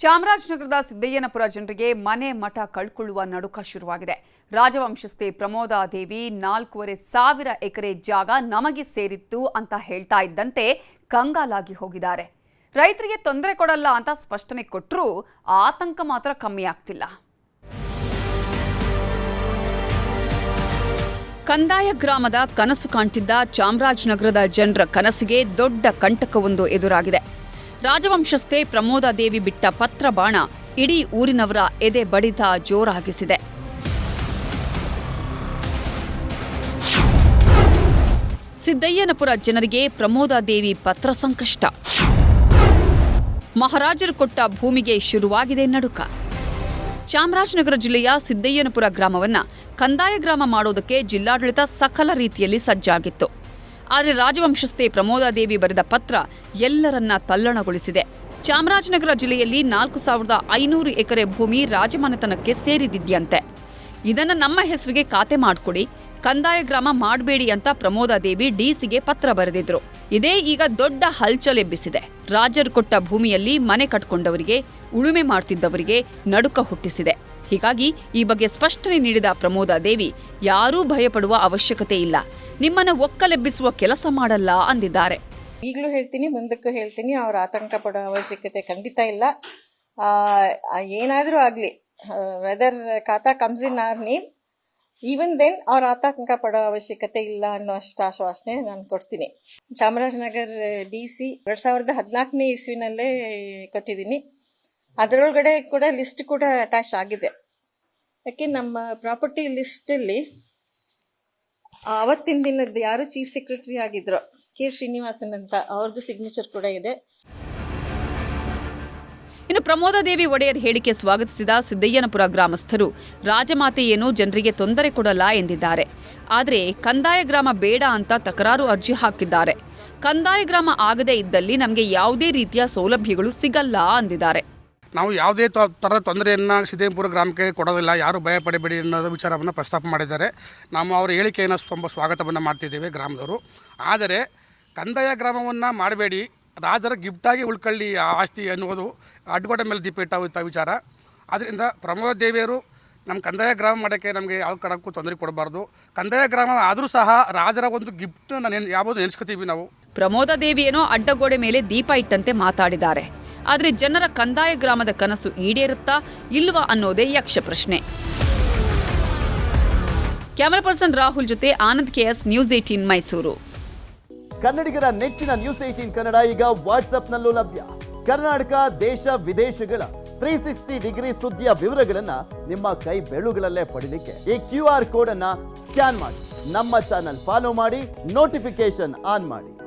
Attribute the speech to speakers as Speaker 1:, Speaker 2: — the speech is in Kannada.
Speaker 1: ಚಾಮರಾಜನಗರದ ಸಿದ್ದಯ್ಯನಪುರ ಜನರಿಗೆ ಮನೆ ಮಠ ಕಳ್ಕೊಳ್ಳುವ ನಡುಕ ಶುರುವಾಗಿದೆ. ರಾಜವಂಶಸ್ಥೆ ಪ್ರಮೋದಾ ದೇವಿ ನಾಲ್ಕೂವರೆ ಸಾವಿರ ಎಕರೆ ಜಾಗ ನಮಗೆ ಸೇರಿತ್ತು ಅಂತ ಹೇಳ್ತಾ ಇದ್ದಂತೆ ಕಂಗಾಲಾಗಿ ಹೋಗಿದ್ದಾರೆ. ರೈತರಿಗೆ ತೊಂದರೆ ಕೊಡಲ್ಲ ಅಂತ ಸ್ಪಷ್ಟನೆ ಕೊಟ್ಟರೂ ಆತಂಕ ಮಾತ್ರ ಕಮ್ಮಿ ಆಗ್ತಿಲ್ಲ. ಕಂದಾಯ ಗ್ರಾಮದ ಕನಸು ಕಾಣ್ತಿದ್ದ ಚಾಮರಾಜನಗರದ ಜನರ ಕನಸಿಗೆ ದೊಡ್ಡ ಕಂಟಕವೊಂದು ಎದುರಾಗಿದೆ. ರಾಜವಂಶಸ್ಥೆ ಪ್ರಮೋದಾದೇವಿ ಬಿಟ್ಟ ಪತ್ರ ಬಾಣ ಇಡೀ ಊರಿನವರ ಎದೆ ಬಡಿತ ಜೋರಾಗಿಸಿದೆ. ಸಿದ್ದಯ್ಯನಪುರ ಜನರಿಗೆ ಪ್ರಮೋದಾ ದೇವಿ ಪತ್ರ ಸಂಕಷ್ಟ. ಮಹಾರಾಜರು ಕೊಟ್ಟ ಭೂಮಿಗೆ ಶುರುವಾಗಿದೆ ನಡುಕ. ಚಾಮರಾಜನಗರ ಜಿಲ್ಲೆಯ ಸಿದ್ದಯ್ಯನಪುರ ಗ್ರಾಮವನ್ನ ಕಂದಾಯ ಗ್ರಾಮ ಮಾಡೋದಕ್ಕೆ ಜಿಲ್ಲಾಡಳಿತ ಸಕಲ ರೀತಿಯಲ್ಲಿ ಸಜ್ಜಾಗಿತ್ತು. ಆದರೆ ರಾಜವಂಶಸ್ಥೆ ಪ್ರಮೋದಾದೇವಿ ಬರೆದ ಪತ್ರ ಎಲ್ಲರನ್ನ ತಲ್ಲಣಗೊಳಿಸಿದೆ. ಚಾಮರಾಜನಗರ ಜಿಲ್ಲೆಯಲ್ಲಿ ನಾಲ್ಕು ಸಾವಿರದ ಐನೂರು ಎಕರೆ ಭೂಮಿ ರಾಜಮನೆತನಕ್ಕೆ ಸೇರಿದಿದ್ಯಂತೆ. ಇದನ್ನು ನಮ್ಮ ಹೆಸರಿಗೆ ಖಾತೆ ಮಾಡಿಕೊಡಿ, ಕಂದಾಯ ಗ್ರಾಮ ಮಾಡಬೇಡಿ ಅಂತ ಪ್ರಮೋದಾದೇವಿ ಡಿಸಿಗೆ ಪತ್ರ ಬರೆದಿದ್ರು. ಇದೇ ಈಗ ದೊಡ್ಡ ಹಲ್ಚಲೆಬ್ಬಿಸಿದೆ ರಾಜರು ಕೊಟ್ಟ ಭೂಮಿಯಲ್ಲಿ ಮನೆ ಕಟ್ಕೊಂಡವರಿಗೆ, ಉಳುಮೆ ಮಾಡ್ತಿದ್ದವರಿಗೆ ನಡುಕ ಹುಟ್ಟಿಸಿದೆ. ಹೀಗಾಗಿ ಈ ಬಗ್ಗೆ ಸ್ಪಷ್ಟನೆ ನೀಡಿದ ಪ್ರಮೋದಾ ದೇವಿ, ಯಾರೂ ಭಯಪಡುವ ಅವಶ್ಯಕತೆ ಇಲ್ಲ. ನಿಮ್ಮನ್ನು ಒಕ್ಕಲೆಬ್ಬಿಸುವ ಕೆಲಸ ಮಾಡಲ್ಲ ಅಂದಿದ್ದಾರೆ.
Speaker 2: ಈಗಲೂ ಹೇಳ್ತೀನಿ, ಮುಂದಕ್ಕೂ ಹೇಳ್ತೀನಿ, ಅವರ ಆತಂಕ ಪಡೋ ಅವಶ್ಯಕತೆ ಖಂಡಿತ ಇಲ್ಲ. ಏನಾದರೂ ಆಗಲಿ ವೆದರ್ ಖಾತಾ comes in our name even then ಅವ್ರ ಆತಂಕ ಪಡೋ ಅವಶ್ಯಕತೆ ಇಲ್ಲ ಅನ್ನೋ ಅಷ್ಟು ಆಶ್ವಾಸನೆ ನಾನು ಕೊಡ್ತೀನಿ. ಚಾಮರಾಜನಗರ್ ಡಿ ಸಿ ಎರಡು ಸಾವಿರದ ಹದಿನಾಲ್ಕನೇ ಇಸ್ವಿನಲ್ಲೇ ಕೊಟ್ಟಿದ್ದೀನಿ. ಅದರೊಳಗಡೆ ಕೂಡ ಲಿಸ್ಟ್ ಕೂಡ ಅಟ್ಯಾಚ್ ಆಗಿದೆ. ಯಾಕೆ ನಮ್ಮ ಪ್ರಾಪರ್ಟಿ ಲಿಸ್ಟಲ್ಲಿ ಅವತ್ತಿನ ದಿನದ ಯಾರು ಚೀಫ್ ಸೆಕ್ರೆಟರಿ ಆಗಿದ್ರು, ಕೆ ಶ್ರೀನಿವಾಸನ್ ಅಂತ ಅವ್ರದ್ದು ಸಿಗ್ನೇಚರ್ ಕೂಡ ಇದೆ.
Speaker 1: ಇನ್ನು ಪ್ರಮೋದಾದೇವಿ ಒಡೆಯರ್ ಹೇಳಿಕೆ ಸ್ವಾಗತಿಸಿದ ಸಿದ್ದಯ್ಯನಪುರ ಗ್ರಾಮಸ್ಥರು, ರಾಜಮಾತೆ ಏನು ಜನರಿಗೆ ತೊಂದರೆ ಕೊಡಲ್ಲ ಎಂದಿದ್ದಾರೆ. ಆದರೆ ಕಂದಾಯ ಗ್ರಾಮ ಬೇಡ ಅಂತ ತಕರಾರು ಅರ್ಜಿ ಹಾಕಿದ್ದಾರೆ. ಕಂದಾಯ ಗ್ರಾಮ ಆಗದೇ ಇದ್ದಲ್ಲಿ ನಮಗೆ ಯಾವುದೇ ರೀತಿಯ ಸೌಲಭ್ಯಗಳು ಸಿಗಲ್ಲ ಅಂದಿದ್ದಾರೆ.
Speaker 3: ನಾವು ಯಾವುದೇ ಥರದ ತೊಂದರೆಯನ್ನು ಸಿದ್ದೇಪುರ ಗ್ರಾಮಕ್ಕೆ ಕೊಡೋದಿಲ್ಲ, ಯಾರು ಭಯ ಪಡಬೇಡಿ ಅನ್ನೋದು ವಿಚಾರವನ್ನು ಪ್ರಸ್ತಾಪ ಮಾಡಿದ್ದಾರೆ. ನಾವು ಅವರ ಹೇಳಿಕೆಯನ್ನು ತುಂಬ ಸ್ವಾಗತವನ್ನು ಮಾಡ್ತಿದ್ದೇವೆ ಗ್ರಾಮದವರು. ಆದರೆ ಕಂದಾಯ ಗ್ರಾಮವನ್ನು ಮಾಡಬೇಡಿ, ರಾಜರ ಗಿಫ್ಟಾಗಿ ಉಳ್ಕೊಳ್ಳಿ ಆ ಆಸ್ತಿ ಅನ್ನುವುದು ಅಡ್ಗೋಡೆ ಮೇಲೆ ದೀಪ ಇಟ್ಟ ವಿಚಾರ. ಆದ್ದರಿಂದ ಪ್ರಮೋದ ದೇವಿಯರು ನಮ್ಮ ಕಂದಾಯ ಗ್ರಾಮ ಮಾಡೋಕ್ಕೆ ನಮಗೆ ಯಾವ ಕಾರಣಕ್ಕೂ ತೊಂದರೆ ಕೊಡಬಾರ್ದು. ಕಂದಾಯ ಗ್ರಾಮ ಆದರೂ ಸಹ ರಾಜರ ಒಂದು ಗಿಫ್ಟ್ ನಾನು ಯಾವುದು ನೆನೆಸ್ಕೊತೀವಿ ನಾವು.
Speaker 1: ಪ್ರಮೋದ ಏನೋ ಅಡ್ಡಗೋಡೆ ಮೇಲೆ ದೀಪ ಇಟ್ಟಂತೆ ಮಾತಾಡಿದ್ದಾರೆ. ಆದರೆ ಜನರ ಕಂದಾಯ ಗ್ರಾಮದ ಕನಸು ಈಡೇರುತ್ತಾ ಇಲ್ವಾ ಅನ್ನೋದೇ ಯಕ್ಷ ಪ್ರಶ್ನೆ. ಕ್ಯಾಮರಾ ಪರ್ಸನ್ ರಾಹುಲ್ ಜೊತೆ Anand KS news eighteen Mysuru.
Speaker 4: ಕನ್ನಡಿಗರ ನೆಚ್ಚಿನ ನ್ಯೂಸ್ ಏಟೀನ್ ಕನ್ನಡ ಈಗ ವಾಟ್ಸ್ಆಪ್ನಲ್ಲೂ ಲಭ್ಯ. ಕರ್ನಾಟಕ, ದೇಶ, ವಿದೇಶಗಳ ತ್ರೀ ಸಿಕ್ಸ್ಟಿ ಡಿಗ್ರಿ ಸುದ್ದಿಯ ವಿವರಗಳನ್ನ ನಿಮ್ಮ ಕೈ ಬೆಳುಗಳಲ್ಲೇ ಪಡಿಲಿಕ್ಕೆ ಈ ಕ್ಯೂ ಆರ್ ಕೋಡ್ ಅನ್ನ ಸ್ಕ್ಯಾನ್ ಮಾಡಿ. ನಮ್ಮ ಚಾನಲ್ ಫಾಲೋ ಮಾಡಿ ನೋಟಿಫಿಕೇಶನ್ ಆನ್ ಮಾಡಿ.